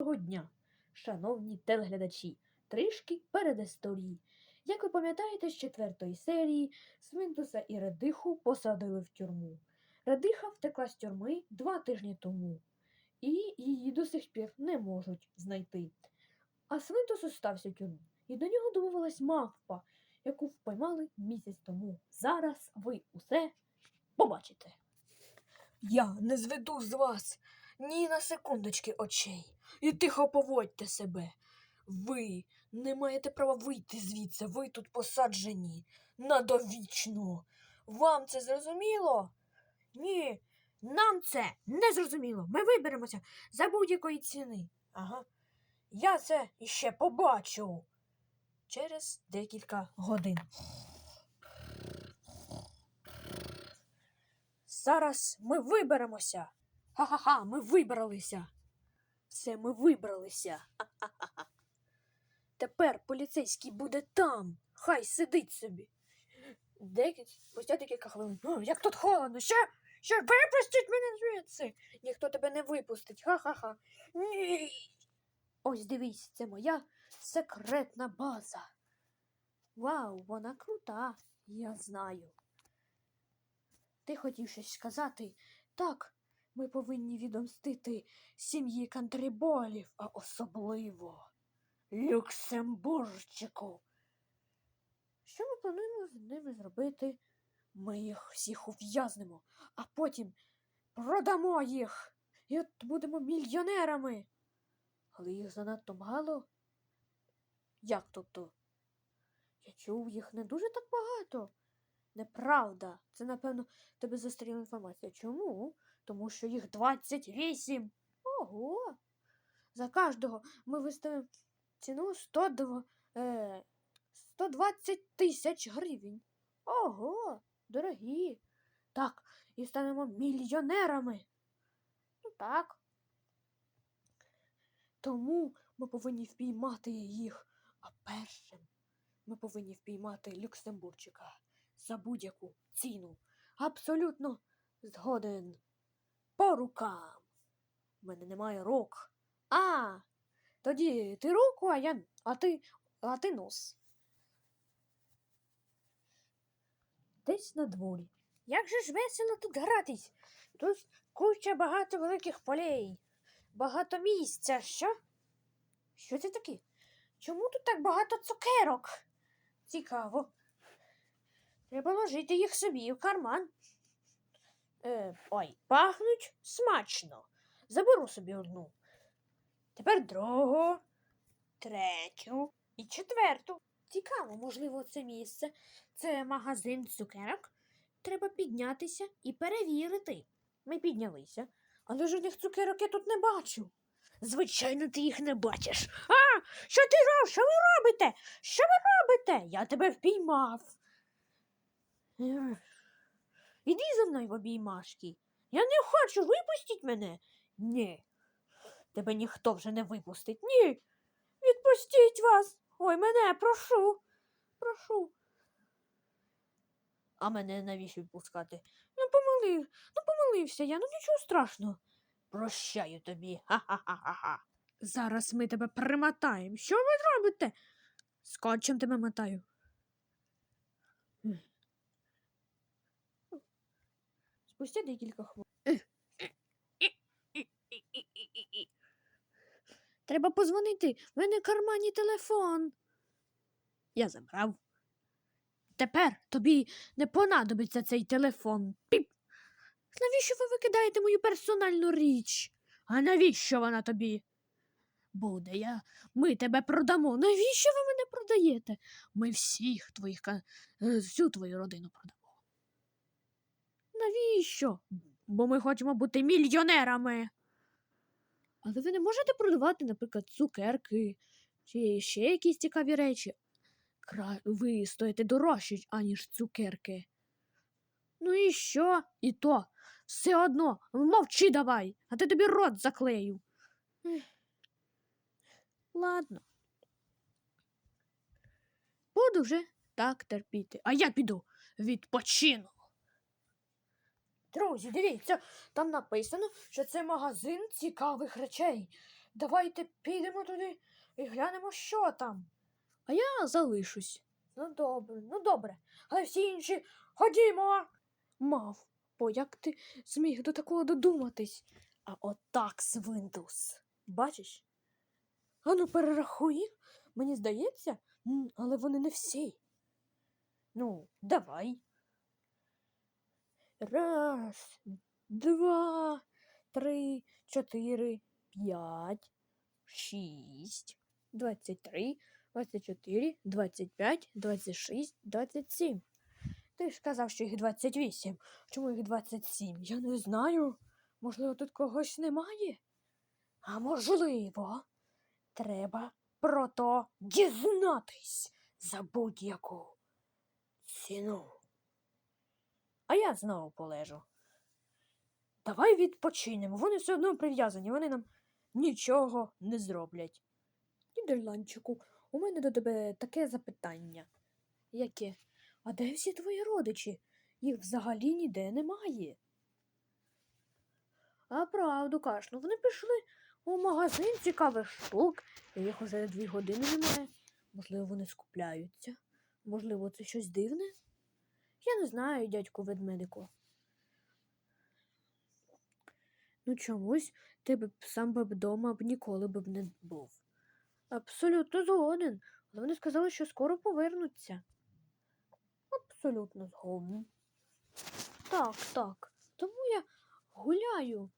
Доброго дня, шановні телеглядачі, трішки перед історії. Як ви пам'ятаєте, з четвертої серії Свинтуса і Редиху посадили в тюрму. Редиха втекла з тюрми два тижні тому, і її до сих пір не можуть знайти. А Свинтус остався в тюрмі, і до нього домовилась мавпа, яку впіймали місяць тому. Зараз ви усе побачите. Я не зведу з вас ні на секундочки очей. І тихо поводьте себе. Ви не маєте права вийти звідси, ви тут посаджені надовічно. Вам це зрозуміло? Ні, нам це не зрозуміло. Ми виберемося за будь-якої ціни. Ага. Я це іще побачу. Через декілька годин. Зараз ми виберемося. Ха-ха-ха, ми вибралися. Все, ми вибралися. Ха-ха-ха. Тепер поліцейський буде там. Хай сидить собі. Декіль... Спустя декілька хвилин. О, як тут холодно. Що? Що? Випустіть мене звідси. Ніхто тебе не випустить. Ха-ха-ха. Ні. Ось дивись, це моя секретна база. Вау, вона крута, я знаю. Ти хотів щось сказати? Так, ми повинні відомстити сім'ї кантриболів, а особливо Люксембуржчику. Що ми плануємо з ними зробити? Ми їх всіх ув'язнемо, а потім продамо їх і от будемо мільйонерами. Але їх занадто мало. Як тобто? Я чув, їх не дуже так багато. Неправда. Це, напевно, тебе застріла інформація. Чому? Тому що їх 28. Ого. За кожного ми виставимо ціну 102, е, 120 тисяч гривень. Ого, дорогі. Так, і станемо мільйонерами. Ну так. Тому ми повинні впіймати їх. А першим ми повинні впіймати Люксембурчика за будь-яку ціну. Абсолютно згоден. По рукам. У мене немає рук. А, тоді ти руку, а я. А ти. А ти нос. Десь на дворі. Як же ж весело тут гратись? Тут куча багато великих полей, багато місця. Що? Що це таке? Чому тут так багато цукерок? Цікаво. Треба ложити їх собі в карман. Е, ой, пахнуть смачно. Заберу собі одну. Тепер другу, третю і четверту. Цікаво, можливо, це місце. Це магазин цукерок. Треба піднятися і перевірити. Ми піднялися, але жодних цукерок я тут не бачу. Звичайно, ти їх не бачиш. А, що ти робиш? Що ви робите? Що ви робите? Я тебе впіймав. Іди за мною в обіймашки. Я не хочу, випустіть мене. Ні. Тебе ніхто вже не випустить. Ні. Відпустіть вас. Ой, мене, прошу. Прошу. А мене навіщо відпускати? Ну, помилив, ну помилився я, ну нічого страшного. Прощаю тобі. Ха-ха-ха-ха. Зараз ми тебе примотаємо. Що ви робите? Скотчем тебе мотаю. Спустя декілька хвилин. Треба позвонити. В мене в кармані телефон. Я забрав. Тепер тобі не понадобиться цей телефон. Піп. Навіщо ви викидаєте мою персональну річ? А навіщо вона тобі? Буде я, ми тебе продамо. Навіщо ви мене продаєте? Ми всіх твоїх е, всю твою родину продамо. Навіщо? Бо ми хочемо бути мільйонерами. Але ви не можете продавати, наприклад, цукерки чи ще якісь цікаві речі. Кра... Ви стоїте дорожче, аніж цукерки. Ну і що? І то все одно мовчи давай, а ти тобі рот заклею. Ладно. Буду вже так терпіти. А я піду відпочину. Друзі, дивіться, там написано, що це магазин цікавих речей. Давайте підемо туди і глянемо, що там. А я залишусь. Ну добре, ну добре. Але всі інші ходімо. Мав, бо як ти зміг до такого додуматись? А отак, свинтус. Бачиш? Ану, перерахуй їх. Мені здається, але вони не всі. Ну, давай. Раз, два, три, чотири, п'ять, шість, двадцять три, двадцять чотири, двадцять п'ять, двадцять шість, двадцять сім. Ти ж казав, що їх 28. Чому їх двадцять сім? Я не знаю. Можливо, тут когось немає? А можливо, треба про то дізнатись за будь-яку ціну. А я знову полежу. Давай відпочинемо. Вони все одно прив'язані, вони нам нічого не зроблять. Нідерландчику, у мене до тебе таке запитання. Яке? А де всі твої родичі? Їх взагалі ніде немає. А правду кажеш, ну вони пішли у магазин цікавих штук, і їх уже дві години немає. Можливо, вони скупляються. Можливо, це щось дивне? Я не знаю, дядьку ведмедику. Ну чомусь ти б сам би вдома б ніколи б не був. Абсолютно згоден. Але вони сказали, що скоро повернуться. Абсолютно згоден. Так, так. Тому я гуляю.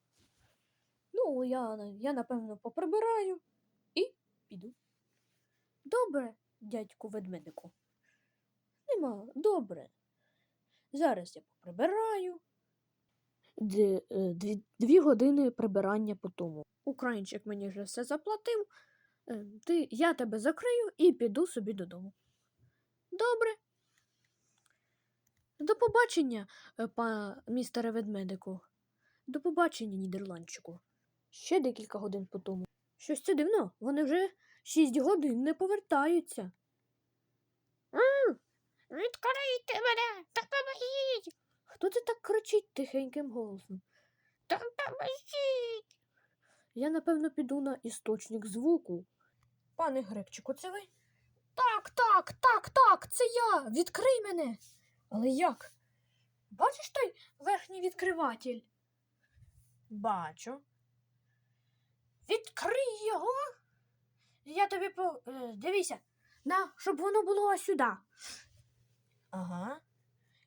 Ну, я, я напевно поприбираю і піду. Добре, дядьку ведмедику. Нема, добре. Зараз я поприбираю. Дві, е, дві, дві години прибирання по тому. Українчик мені вже все заплатив. Е, Ти, я тебе закрию і піду собі додому. Добре. До побачення, е, па містере ведмедику. До побачення, нідерландчику. Ще декілька годин по тому. Щось це дивно, вони вже шість годин не повертаються. Відкрийте мене, допоможіть! Хто це так кричить тихеньким голосом? Допоможіть! Я, напевно, піду на істочник звуку. Пане Грекчику, це ви? Так, так, так, так, це я. Відкрий мене. Але як? Бачиш той верхній відкриватель? Бачу. Відкрий його. Я тобі по. е, дивися, на, щоб воно було сюди. Ага.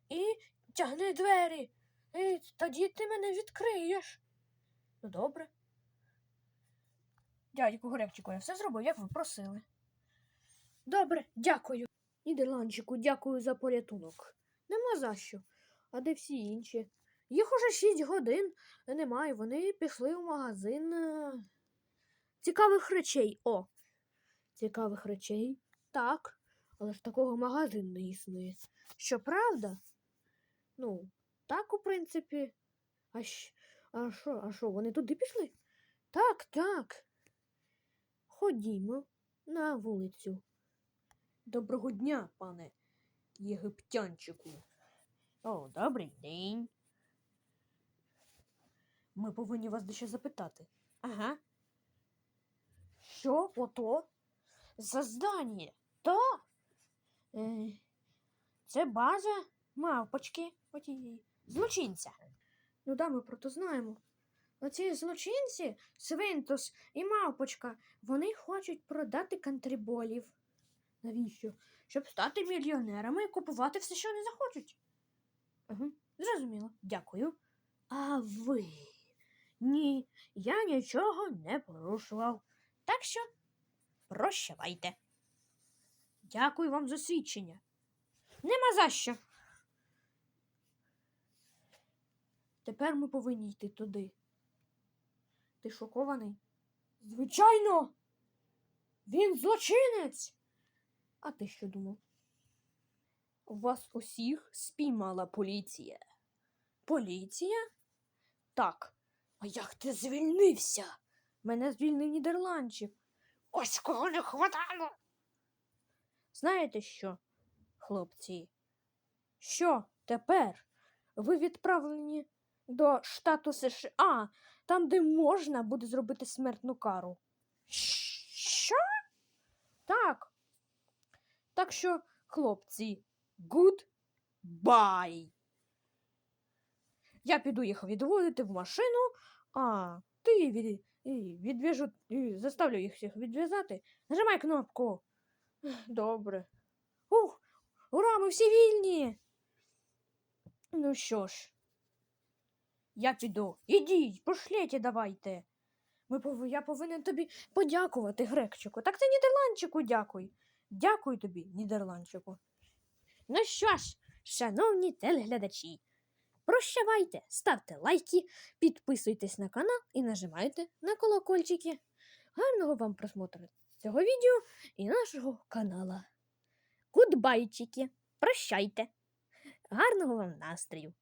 І тягни двері. І тоді ти мене відкриєш. Ну добре. Дядьку Грекчику, я все зробив, як ви просили. Добре, дякую. Нідерландчику, дякую за порятунок. Нема за що. А де всі інші? Їх уже шість годин немає. Вони пішли в магазин е, цікавих речей. О, Цікавих речей. так. Але ж такого магазину не існує. Щоправда, Ну, так, у принципі. А що, а що, вони туди пішли? так, так. Ходімо на вулицю. Доброго дня, пане єгиптянчику. О, добрий день. Ми повинні вас дещо запитати. Ага. Що ото за здання? То це база мавпочки, злочинця. Ну да, ми про то знаємо. Оці злочинці, Свинтус і мавпочка, вони хочуть продати кантріболів. Навіщо? щоб стати мільйонерами і купувати все, що вони захочуть. Угу. Зрозуміло, дякую. А ви? Ні, я нічого не порушував. Так що прощавайте. Дякую вам за свідчення. Нема за що. Тепер ми повинні йти туди. Ти шокований? Звичайно, він злочинець. А ти що думав? Вас усіх спіймала поліція. Поліція? Так. А як ти звільнився? Мене звільнив нідерландчик. Ось кого не хватало. Знаєте що, хлопці? Що тепер? Ви відправлені до штату США, там, де можна буде зробити смертну кару. Що? Так. Так що, хлопці, goodbye. Я піду їх відводити в машину, а ти від, відв'яжу, заставлю їх всіх відв'язати. Нажимай кнопку. Добре. Ух, ура, ми всі вільні. Ну що ж, я піду. Ідіть, пошлєте давайте. Ми пов... Я повинен тобі подякувати, Грекчику. Так ти Нідерландчику дякуй. Дякую тобі, Нідерландчику. Ну що ж, шановні телеглядачі, прощавайте, ставте лайки, підписуйтесь на канал і нажимайте на колокольчики. Гарного вам просмотру цього відео і нашого канала. Гудбайчики, прощайте. Гарного вам настрою!